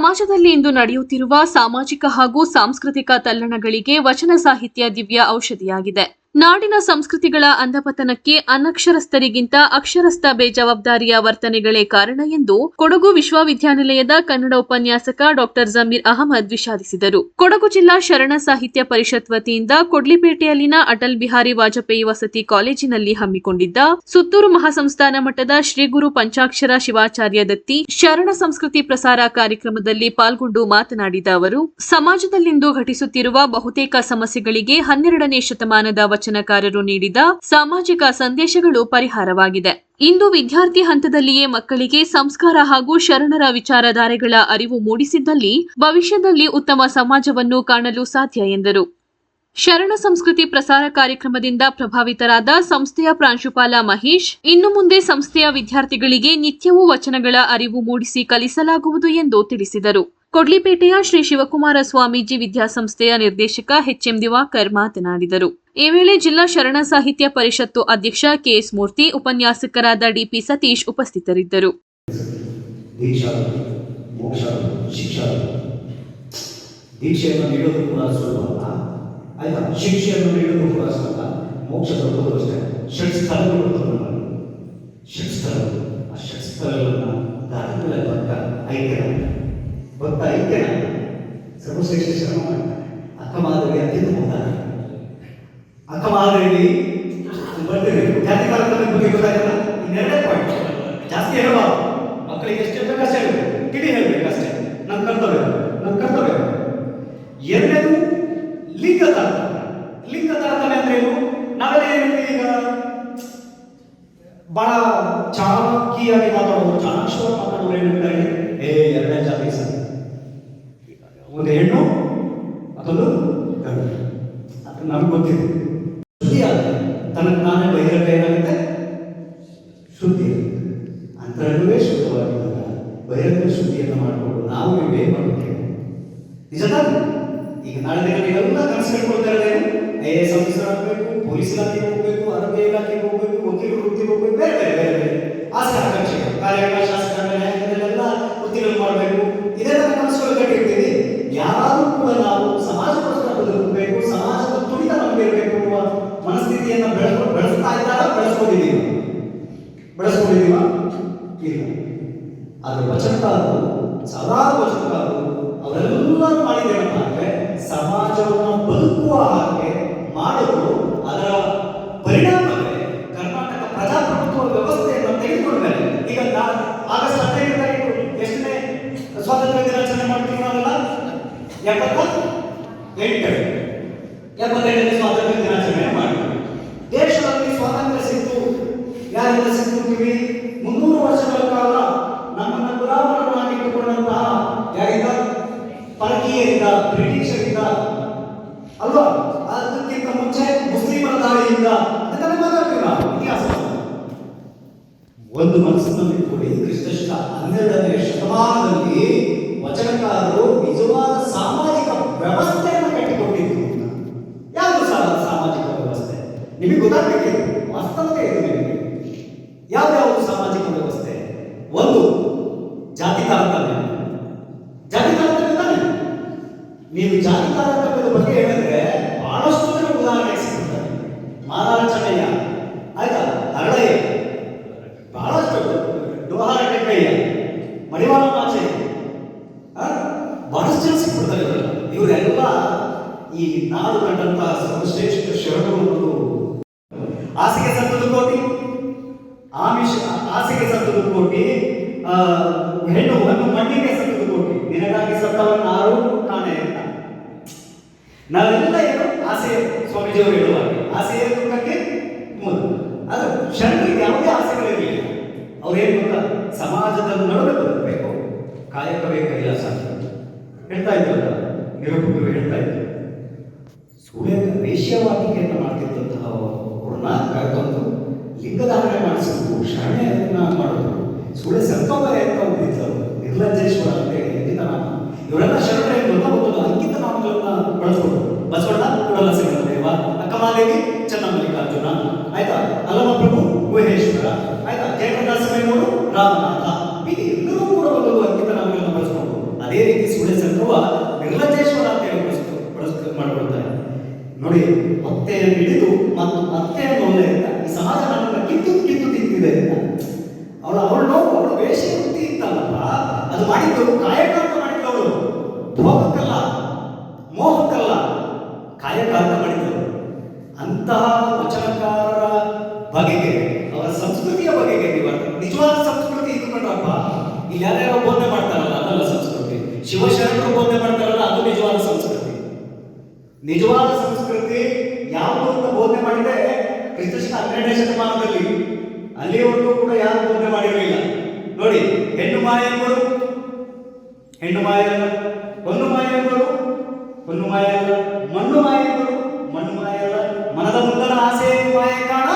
ಸಮಾಜದಲ್ಲಿ ಇಂದು ನಡೆಯುತ್ತಿರುವ ಸಾಮಾಜಿಕ ಹಾಗೂ ಸಾಂಸ್ಕೃತಿಕ ತಲ್ಲಣಗಳಿಗೆ ವಚನ ಸಾಹಿತ್ಯ ದಿವ್ಯ ಔಷಧಿಯಾಗಿದೆ. ನಾಡಿನ ಸಂಸ್ಕೃತಿಗಳ ಅಂಧಪತನಕ್ಕೆ ಅನಕ್ಷರಸ್ಥರಿಗಿಂತ ಅಕ್ಷರಸ್ಥ ಬೇಜವಾಬ್ದಾರಿಯ ವರ್ತನೆಗಳೇ ಕಾರಣ ಎಂದು ಕೊಡಗು ವಿಶ್ವವಿದ್ಯಾನಿಲಯದ ಕನ್ನಡ ಉಪನ್ಯಾಸಕ ಡಾಕ್ಟರ್ ಜಮೀರ್ ಅಹಮದ್ ವಿಷಾದಿಸಿದರು. ಕೊಡಗು ಜಿಲ್ಲಾ ಶರಣ ಸಾಹಿತ್ಯ ಪರಿಷತ್ ವತಿಯಿಂದ ಕೊಡ್ಲಿಪೇಟೆಯಲ್ಲಿನ ಅಟಲ್ ಬಿಹಾರಿ ವಾಜಪೇಯಿ ವಸತಿ ಕಾಲೇಜಿನಲ್ಲಿ ಹಮ್ಮಿಕೊಂಡಿದ್ದ ಸುತ್ತೂರು ಮಹಾಸಂಸ್ಥಾನ ಮಠದ ಶ್ರೀ ಗುರು ಪಂಚಾಕ್ಷರ ಶಿವಾಚಾರ್ಯ ದತ್ತಿ ಶರಣ ಸಂಸ್ಕೃತಿ ಪ್ರಸಾರ ಕಾರ್ಯಕ್ರಮದಲ್ಲಿ ಪಾಲ್ಗೊಂಡು ಮಾತನಾಡಿದ ಅವರು, ಸಮಾಜದಲ್ಲಿಂದು ಘಟಿಸುತ್ತಿರುವ ಬಹುತೇಕ ಸಮಸ್ಯೆಗಳಿಗೆ ಹನ್ನೆರಡನೇ ಶತಮಾನದ ವಚನಕಾರರು ನೀಡಿದ ಸಾಮಾಜಿಕ ಸಂದೇಶಗಳು ಪರಿಹಾರವಾಗಿದೆ. ಇಂದು ವಿದ್ಯಾರ್ಥಿ ಹಂತದಲ್ಲಿಯೇ ಮಕ್ಕಳಿಗೆ ಸಂಸ್ಕಾರ ಹಾಗೂ ಶರಣರ ವಿಚಾರಧಾರೆಗಳ ಅರಿವು ಮೂಡಿಸಿದ್ದಲ್ಲಿ ಭವಿಷ್ಯದಲ್ಲಿ ಉತ್ತಮ ಸಮಾಜವನ್ನು ಕಾಣಲು ಸಾಧ್ಯ ಎಂದರು. ಶರಣ ಸಂಸ್ಕೃತಿ ಪ್ರಸಾರ ಕಾರ್ಯಕ್ರಮದಿಂದ ಪ್ರಭಾವಿತರಾದ ಸಂಸ್ಥೆಯ ಪ್ರಾಂಶುಪಾಲ ಮಹೇಶ್, ಇನ್ನು ಮುಂದೆ ಸಂಸ್ಥೆಯ ವಿದ್ಯಾರ್ಥಿಗಳಿಗೆ ನಿತ್ಯವೂ ವಚನಗಳ ಅರಿವು ಮೂಡಿಸಿ ಕಲಿಸಲಾಗುವುದು ಎಂದು ತಿಳಿಸಿದರು. ಕೊಡ್ಲಿಪೇಟೆಯ ಶ್ರೀ ಶಿವಕುಮಾರ ಸ್ವಾಮೀಜಿ ವಿದ್ಯಾಸಂಸ್ಥೆಯ ನಿರ್ದೇಶಕ ಎಚ್ಎಂ ದಿವಾಕರ್ ಮಾತನಾಡಿದರು. ಈ ವೇಳೆ ಜಿಲ್ಲಾ ಶರಣ ಸಾಹಿತ್ಯ ಪರಿಷತ್ತು ಅಧ್ಯಕ್ಷ ಕೆಎಸ್ ಮೂರ್ತಿ ಉಪನ್ಯಾಸಕರಾದ ಡಿಪಿ ಸತೀಶ್ ಉಪಸ್ಥಿತರಿದ್ದರು ಸರ್ವಶ್ರೇಷ್ಠ ಮಾಡ್ತಾರೆ ಅಕ್ಕಮಾದರಿ ಬರ್ತೀರಿ ಜಾತಿ ಕಾರ್ಯಕ್ರಮದ ಬಗ್ಗೆ ಗೊತ್ತಾಗಲ್ಲ. ಪಾಯಿಂಟ್ ಜಾಸ್ತಿ ಹೇಳಬಾರ್ದು. ಮಕ್ಕಳಿಗೆ ಎಷ್ಟು ಅಂತ ಅಷ್ಟೇ ಹೇಳಬೇಕು. ತಿಳಿ ಹೇಳಬೇಕು ಅಷ್ಟೇ. ನಮ್ಮ ಕರ್ತವ್ಯ. ನಮ್ಮ ಕರ್ತವ್ಯ. ಎರಡನೇದು ಲಿಂಗ ತಾರತಮ್ಯ. ಲಿಂಗ ತಾರತಮ್ಯ ಅಂದ್ರೆ ಏನು? ನಾವೆಲ್ಲ ಈಗ? ಬಹಳ ಚಾಣಕಿಯಾಗಿ ಮಾತಾಡೋದು ಚಾಣಾಕ್ಷವಾಗಿ ಮಾತಾಡೋರು ಏನಿರ್ತಾರೆ ಏ, ಎರಡನೇ ಜಾತಿ ಸರ್. ಒಂದು ಹೆಣ್ಣು ಅದೊಂದು ನಮ್ಗೆ ಗೊತ್ತಿದೆ. ನಿಜ ಈಗ ನಾಳೆ ನೀವೆಲ್ಲ ಕನಸು ಕಟ್ಕೊಳ್ತಾ ಇರೋದೇನು ಐ ಎಸ್ ಆಫೀಸರ್ ಆಗಬೇಕು, ಪೊಲೀಸ್ ಇಲಾಖೆಗೆ ಹೋಗ್ಬೇಕು ಅರಣ್ಯ ಇಲಾಖೆಗೆ ಹೋಗ್ಬೇಕು ಹೋಗ್ಬೇಕು, ಬೇರೆ ಬೇರೆ ಬೇರೆ ಬೇರೆ. ಆಸೆ ಆಕಾಂಕ್ಷೆಗಳು ಕಾರ್ಯಗಳ ಶಾಸಕರ ನ್ಯಾಯಾಲಯದಲ್ಲೆಲ್ಲ ವೃತ್ತಿಗಳು ಮಾಡಬೇಕು. ಇದೆಲ್ಲ ಕನಸುಗಳು ಕಟ್ಟಿರ್ತೀವಿ. ಯಾರು ಕೂಡ ನಾವು ಸಮಾಜಕ್ಕೋಸ್ಕರ ಬದುಕಬೇಕು, ಸಮಾಜದ ತುಡಿತ ನಮಗೆ ಇರಬೇಕು ಅನ್ನುವ ಮನಸ್ಥಿತಿಯನ್ನು ಬೆಳೆಸ್ಕೊ, ಬೆಳೆಸ್ತಾ ಇದ್ದಾಗ ಬೆಳೆಸ್ಕೊಂಡಿದ್ದೀವಿ ಬೆಳೆಸ್ಕೊಂಡಿದ್ದೀವ ಇಲ್ಲ. ಆದರೆ ವಚನಕಾರರು ಸಾವಿರಾರು ವಚನಕಾರರು ಅವರೆಲ್ಲರೂ ಮಾಡಿದ್ದೇನಪ್ಪ ಅಂದ್ರೆ ಸಮಾಜವನ್ನು ಬದುಕುವ ಹಾಗೆ ಮಾಡಲು ಅದರ ಪರಿಣಾಮವೇ ಕರ್ನಾಟಕ ಪ್ರಜಾಪ್ರಭುತ್ವ ವ್ಯವಸ್ಥೆಯನ್ನು ತೆಗೆದುಕೊಂಡ ಮೇಲೆ ಈಗ ಆಗಸ್ಟ್ ಹದಿನೈದು ತಾರೀಕು ಎಷ್ಟನೇ ಸ್ವಾತಂತ್ರ್ಯ ದಿನಾಚರಣೆ ಮಾಡ್ತೀವಿ ನಾವೆಲ್ಲ? ಎಪ್ಪತ್ತ ಎಂಟು. ಎಪ್ಪತ್ತೈದನೇ ಸ್ವಾತಂತ್ರ್ಯ ದಿನಾಚರಣೆ ಮಾಡ್ತೀವಿ ದೇಶದಲ್ಲಿ ಸ್ವಾತಂತ್ರ್ಯ ಸಿಕ್ತು. ಯಾರಿಂದ ಸಿಕ್ತು ಪರಕೀಯರಿಂದ ಬ್ರಿಟಿಷರಿಂದ ಅಲ್ವಾ? ಅದಕ್ಕಿಂತ ಮುಂಚೆ ಮುಸ್ಲಿಮರ ದಾಳಿಯಿಂದ ಅದನ್ನೆಲ್ಲ ಮಾತಾಡ್ತೀವಿ ಇತಿಹಾಸ. ಒಂದು ಮನಸ್ಸಿನಲ್ಲಿ ಕೂಡ ಹನ್ನೆರಡನೇ ಶತಮಾನದಲ್ಲಿ ವಚನಕಾರರು ನಿಜವಾದ ಸಾಮಾಜಿಕ ವ್ಯವಸ್ಥೆಯನ್ನು ಕಟ್ಟಿಕೊಟ್ಟಿದ್ರು ಯಾವುದು ಸಾ- ಸಾಮಾಜಿಕ ವ್ಯವಸ್ಥೆ ನಿಮಗೆ ಗೊತ್ತಾಗಬೇಕಿದೆ ವಾಸ್ತವತೆ ಇದೆ ನಿಮಗೆ ಯಾವ್ಯಾವುದು ಸಾಮಾಜಿಕ ವ್ಯವಸ್ಥೆ ಒಂದು ಜಾತಿ ತಾರತಮ್ಯ ಜಾತಿ ತಾರತಮ್ಯ ತಾನೆ ನೀವು ಜಾತಿ ತಾರತಮ್ಯದ ಬಗ್ಗೆ ಹೇಳಿದ್ರೆ ಬಹಳಷ್ಟು ಜನ ಉದಾಹರಣೆ ಸಿಗುತ್ತಾರೆ ಮಾಲಾರ ಚೆನ್ನಯ್ಯ ಆಯ್ತಾ ಹರಳಯ್ಯ ಬಹಳಷ್ಟು ಡೋಹಾರ ಟೆಕ್ಕಯ್ಯ ಮಡಿವಾಳ ಮಾಚೆ ಆ? ಬಹಳಷ್ಟು ಜನ ಸಿಕ್ಬಿಡ್ತಾರೆ ಇವರೆಲ್ಲ ಇವರೆಲ್ಲ ಈ ನಾಡು ಕಂಡಂತಹ ಸರ್ವಶ್ರೇಷ್ಠ ಶರಣರು ಹಾಸಿಗೆ ಸತ್ತದು ಕೋಟಿ, ಆಮಿಷ ಆಸೆಗೆ ಸತ್ತದ ಕೋಟಿ ಹೆಣ್ಣು ಒಂದು ಮಣ್ಣಿಗೆ ಸತ್ತದ ಕೋಟಿ. ನಿನಗಾಗಿ ಸತ್ತವನ್ನ ಆರು ಕಾಣೆ ಅಂತ. ನಾವೆಲ್ಲ ಏನು? ಆಸೆ ಸ್ವಾಮೀಜಿಯವರು ಹೇಳುವಾಗ ಆಸೆ ದುಃಖಕ್ಕೆ ಮೂಲ ಅದು ಶರಣರಿಗೆ ಯಾವುದೇ ಆಸೆಗಳಿರಲಿಲ್ಲ ಅವ್ರೇನು ಗೊತ್ತಾ? ಸಮಾಜದ ನಡುವೆ ಬದುಕಬೇಕು. ಕಾಯಕವೇ ಕೈಲಾಸ ಹೇಳ್ತಾ ಇದ್ರಲ್ಲ ನಿರೂಪಕರು ಹೇಳ್ತಾ ಇದ್ರು. ಸುಳ್ಳೆ ವೇಶ್ಯವಾಟಿಕೆಯನ್ನು ಮಾಡ್ತಿದ್ದಂತಹ ಅವ್ರನ್ನ ಕರೆತಂದು ಲಿಂಗಧಾರಣೆ ಮಾಡಿಸಿದ್ರು ಶರಣೆಯನ್ನ ಮಾಡಿದ್ರು. ಸೂರ್ಯ ಸಂಕಲ್ಪನೆ ಅಂತ ಹೋಗಿದ್ದರು ನಿರ್ಲಜ್ಜೇಶ್ವರ ಅಂತ ಹೇಳಿ ಅಂಕಿತ ನಾಮ. ಇವರೆಲ್ಲ ಶರಣೆ ಗೊತ್ತ ಒಂದು ಅಂಕಿತ ನಾಮಗಳನ್ನ ಬಳಸ್ಕೊಂಡು ಬಸವಣ್ಣ, ಕೂಡಲ ದೇವ, ಅಕ್ಕಮಾದೇವಿ ಚನ್ನಮಲ್ಲಿಕಾರ್ಜುನ ಆಯ್ತಾ? ಅಲ್ಲಮ ಪ್ರಭು, ಗುಹೇಶ್ವರ. ಆಯ್ತಾ? ಜಯಪ್ರಕಾಶ ಮೇಮೂರು ರಾಮನಾಥ. ನೋಡಿ ಹೊತ್ತೆಯನ್ನು ಹಿಡಿದು ಮತ್ತು ಅತ್ತೆಯನ್ನು ಒಳ್ಳೆ ಅಂತ ಈ ಸಮಾಜ ನನ್ನ ಕಿತ್ತು ಕಿತ್ತು ತಿಂತಿದೆ ಅಂತ. ಅವಳು ಅವಳು ನೋವು, ಅವಳು ವೇಷವೃತ್ತಿ ಇತ್ತಲ್ಲಪ್ಪ, ಅದು ಮಾಡಿದ್ದು ಕಾಯಕ ಅಂತ ಅವಳು ಭೋಗಕ್ಕಲ್ಲ, ಮೋಹಕ್ಕಲ್ಲ ಕಾಯಕ ಅಂತ ಅಂತಹ ವಚನಕಾರರ ಬಗೆಗೆ, ಅವರ ಸಂಸ್ಕೃತಿಯ ಬಗೆಗೆ ನೀವು ನಿಜವಾದ ಸಂಸ್ಕೃತಿ ಇದು ಕಣ್ರಪ್ಪ. ಇಲ್ಲಿ ಯಾರ್ಯಾರು ಬೋಧನೆ ಮಾಡ್ತಾರಲ್ಲ, ಅದಲ್ಲ ಸಂಸ್ಕೃತಿ. ಶಿವಶರಣರು ಬೋಧನೆ ಮಾಡ್ತಾರಲ್ಲ, ಅದು ನಿಜವಾದ ಸಂಸ್ಕೃತಿ. ನಿಜವಾದ ಸಂಸ್ಕೃತಿ. ಯಾವುದು ಅಂತ ಬೋಧನೆ ಮಾಡಿದೆ ಕ್ರಿಸ್ತಶಕ ಹನ್ನೆರಡನೇ ಶತಮಾನದಲ್ಲಿ ಅಲ್ಲಿಯವರೆಗೂ ಕೂಡ ಯಾರು ಬೋಧನೆ ಮಾಡಿರಲಿಲ್ಲ. ನೋಡಿ, ಹೆಣ್ಣು ಮಾಯಮ್ಮರು ಹೆಣ್ಣು ಮಾಯಲ್ಲ ಹೊನ್ನು ಮಾಯಮ್ಮರು ಹೊನ್ನು ಮಾಯಲ್ಲ ಮಣ್ಣು ಮಾಯಮ್ಮರು ಮಣ್ಣು ಮಾಯಲ್ಲ ಮನದ ಮುಂದನ ಆಸೆ ಮಾಯ ಕಾಣ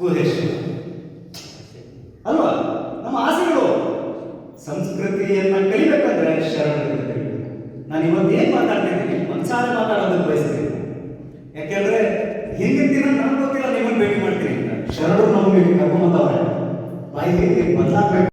ಗುಹೇಶ್ವರ. ಅಲ್ವಾ? ನಮ್ಮ ಆಸೆಗಳು. ಸಂಸ್ಕೃತಿಯನ್ನ ಕಲಿಬೇಕಂದ್ರೆ ಕಲಿಬೇಕು. ನಾನು ಇವತ್ತು ಏನ್ ಮಾತಾಡ್ತಿದ್ದೀನಿ ಮನಸಾರೆ ಮಾತಾಡೋದಕ್ಕೆ ಬಯಸ್ತೀನಿ. ಬಾಯಿ ಬದಲಾಗಬೇಕು